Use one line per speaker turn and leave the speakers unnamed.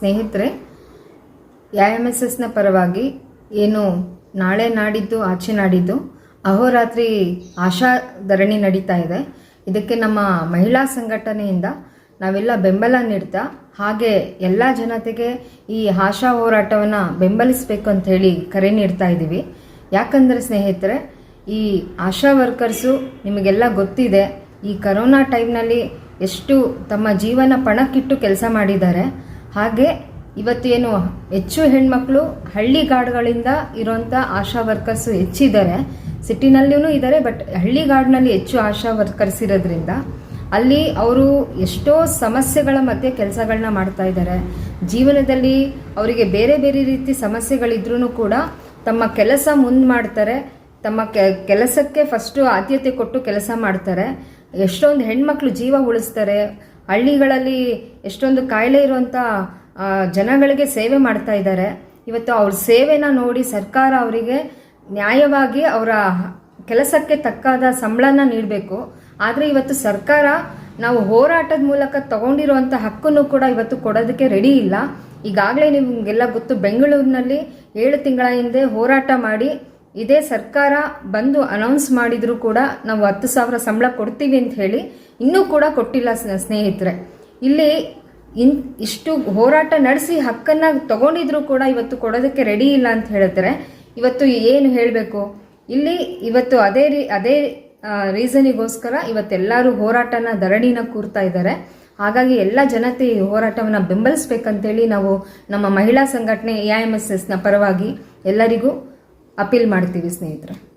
ಸ್ನೇಹಿತರೆ M S ಎಸ್ನ ಪರವಾಗಿ ಏನು ನಾಳೆ ನಾಡಿದ್ದು, ಆಚೆ ನಾಡಿದ್ದು, ಅಹೋರಾತ್ರಿ ಆಶಾ ಧರಣಿ ನಡೀತಾ ಇದೆ. ಇದಕ್ಕೆ ನಮ್ಮ ಮಹಿಳಾ ಸಂಘಟನೆಯಿಂದ ನಾವೆಲ್ಲ ಬೆಂಬಲ ನೀಡ್ತಾ, ಹಾಗೆ ಎಲ್ಲ ಜನತೆಗೆ ಈ ಆಶಾ ಹೋರಾಟವನ್ನು ಬೆಂಬಲಿಸಬೇಕು ಅಂತ ಹೇಳಿ ಕರೆ ನೀಡ್ತಾ ಇದ್ದೀವಿ. ಯಾಕಂದರೆ ಸ್ನೇಹಿತರೆ, ಈ ಆಶಾ ವರ್ಕರ್ಸು ನಿಮಗೆಲ್ಲ ಗೊತ್ತಿದೆ, ಈ ಕರೋನಾ ಟೈಮ್ನಲ್ಲಿ ಎಷ್ಟು ತಮ್ಮ ಜೀವನ ಪಣಕ್ಕಿಟ್ಟು ಕೆಲಸ ಮಾಡಿದ್ದಾರೆ. ಹಾಗೆ ಇವತ್ತೇನು ಹೆಚ್ಚು ಹೆಣ್ಮಕ್ಳು ಹಳ್ಳಿಗಾಡುಗಳಿಂದ ಇರೋಂಥ ಆಶಾ ವರ್ಕರ್ಸು ಹೆಚ್ಚಿದ್ದಾರೆ. ಸಿಟಿನಲ್ಲೂ ಇದ್ದಾರೆ ಬಟ್ ಹಳ್ಳಿಗಾಡಿನಲ್ಲಿ ಹೆಚ್ಚು ಆಶಾ ವರ್ಕರ್ಸ್ ಇರೋದ್ರಿಂದ ಅಲ್ಲಿ ಅವರು ಎಷ್ಟೋ ಸಮಸ್ಯೆಗಳ ಮಧ್ಯೆ ಕೆಲಸಗಳನ್ನ ಮಾಡ್ತಾ ಇದ್ದಾರೆ. ಜೀವನದಲ್ಲಿ ಅವರಿಗೆ ಬೇರೆ ಬೇರೆ ರೀತಿ ಸಮಸ್ಯೆಗಳಿದ್ರೂ ಕೂಡ ತಮ್ಮ ಕೆಲಸ ಮುಂದೆ ಮಾಡ್ತಾರೆ. ತಮ್ಮ ಕೆಲಸಕ್ಕೆ ಫಸ್ಟು ಆದ್ಯತೆ ಕೊಟ್ಟು ಕೆಲಸ ಮಾಡ್ತಾರೆ. ಎಷ್ಟೊಂದು ಹೆಣ್ಮಕ್ಳು ಜೀವ ಉಳಿಸ್ತಾರೆ. ಹಳ್ಳಿಗಳಲ್ಲಿ ಎಷ್ಟೊಂದು ಕಾಯಿಲೆ ಇರುವಂಥ ಜನಗಳಿಗೆ ಸೇವೆ ಮಾಡ್ತಾ ಇದ್ದಾರೆ. ಇವತ್ತು ಅವ್ರ ಸೇವೆನ ನೋಡಿ ಸರ್ಕಾರ ಅವರಿಗೆ ನ್ಯಾಯವಾಗಿ ಅವರ ಕೆಲಸಕ್ಕೆ ತಕ್ಕಾದ ಸಂಬಳನ ನೀಡಬೇಕು. ಆದರೆ ಇವತ್ತು ಸರ್ಕಾರ ನಾವು ಹೋರಾಟದ ಮೂಲಕ ತಗೊಂಡಿರುವಂಥ ಹಕ್ಕನ್ನು ಕೂಡ ಇವತ್ತು ಕೊಡೋದಕ್ಕೆ ರೆಡಿ ಇಲ್ಲ. ಈಗಾಗಲೇ ನಿಮಗೆಲ್ಲ ಗೊತ್ತು, ಬೆಂಗಳೂರಿನಲ್ಲಿ ಏಳು ತಿಂಗಳ ಹಿಂದೆ ಹೋರಾಟ ಮಾಡಿ ಇದೇ ಸರ್ಕಾರ ಬಂದು ಅನೌನ್ಸ್ ಮಾಡಿದ್ರು ಕೂಡ ನಾವು ಹತ್ತು ಸಾವಿರ ಸಂಬಳ ಕೊಡ್ತೀವಿ ಅಂತ ಹೇಳಿ ಇನ್ನೂ ಕೂಡ ಕೊಟ್ಟಿಲ್ಲ ಸ್ನ- ಸ್ನೇಹಿತರೆ. ಇಲ್ಲಿ ಇನ್, ಇಷ್ಟು ಹೋರಾಟ ನಡೆಸಿ ಹಕ್ಕನ್ನ ತಗೊಂಡಿದ್ರು ಕೂಡ ಇವತ್ತು ಕೊಡೋದಕ್ಕೆ ರೆಡಿ ಇಲ್ಲ ಅಂತ ಹೇಳಿದ್ರೆ ಇವತ್ತು ಏನು ಹೇಳಬೇಕು? ಇಲ್ಲಿ ಇವತ್ತು ಅದೇ ರೀ, ಅದೇ ರೀಸನಿಗೋಸ್ಕರ ಇವತ್ತೆಲ್ಲರೂ ಹೋರಾಟನ ಧರಣಿನ ಕೂರ್ತಾ ಇದ್ದಾರೆ. ಹಾಗಾಗಿ ಎಲ್ಲ ಜನತೆ ಈ ಹೋರಾಟವನ್ನು ಬೆಂಬಲಿಸ್ಬೇಕಂತೇಳಿ ನಾವು ನಮ್ಮ ಮಹಿಳಾ ಸಂಘಟನೆ ಎ ಎಂ ಎಸ್ ಎಸ್ನ ಪರವಾಗಿ ಎಲ್ಲರಿಗೂ ಅಪೀಲ್ ಮಾಡ್ತೀವಿ ಸ್ನೇಹಿತರೆ.